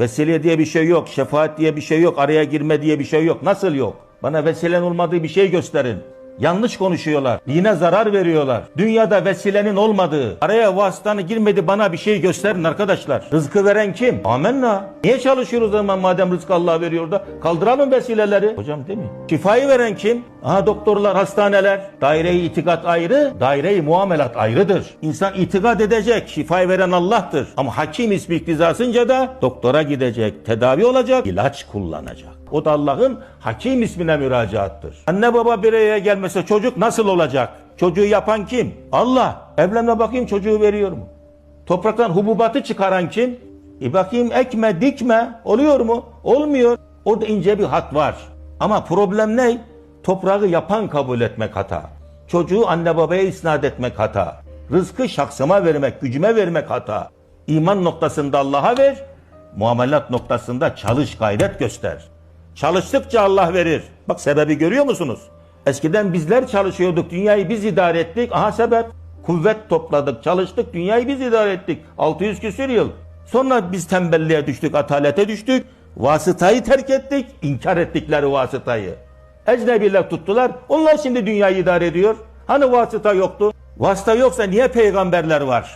Vesile diye bir şey yok. Şefaat diye bir şey yok. Araya girme diye bir şey yok. Nasıl yok? Bana vesilen olmadığı bir şey gösterin. Yanlış konuşuyorlar. Dine zarar veriyorlar. Dünyada vesilenin olmadığı, araya vasıtanı girmedi bana bir şey gösterin arkadaşlar. Rızkı veren kim? Amenna. Niye çalışıyoruz zaman madem rızkı Allah veriyor da? Kaldıralım vesileleri. Hocam değil mi? Şifayı veren kim? Aha doktorlar, hastaneler. Daire-i itikat ayrı, daire-i muamelat ayrıdır. İnsan itikat edecek, şifayı veren Allah'tır. Ama hakim ismi iktizasınca da doktora gidecek, tedavi olacak, ilaç kullanacak. O da Allah'ın hakim ismine müracaattır. Anne baba bir araya gelmese çocuk nasıl olacak? Çocuğu yapan kim? Allah. Evlenme bakayım çocuğu veriyor mu? Topraktan hububatı çıkaran kim? E bakayım ekme dikme oluyor mu? Olmuyor. Orada ince bir hat var. Ama problem ne? Toprağı yapan kabul etmek hata. Çocuğu anne babaya isnat etmek hata. Rızkı şahsıma vermek, gücüme vermek hata. İman noktasında Allah'a ver, muamelat noktasında çalış gayret göster. Çalıştıkça Allah verir. Bak sebebi görüyor musunuz? Eskiden bizler çalışıyorduk, dünyayı biz idare ettik. Aha sebep. Kuvvet topladık, çalıştık, dünyayı biz idare ettik. 600 küsür yıl. Sonra biz tembelliğe düştük, atalete düştük. Vasıtayı terk ettik, inkar ettikleri vasıtayı. Ecnebiler tuttular, onlar şimdi dünyayı idare ediyor. Hani vasıta yoktu? Vasıta yoksa niye peygamberler var?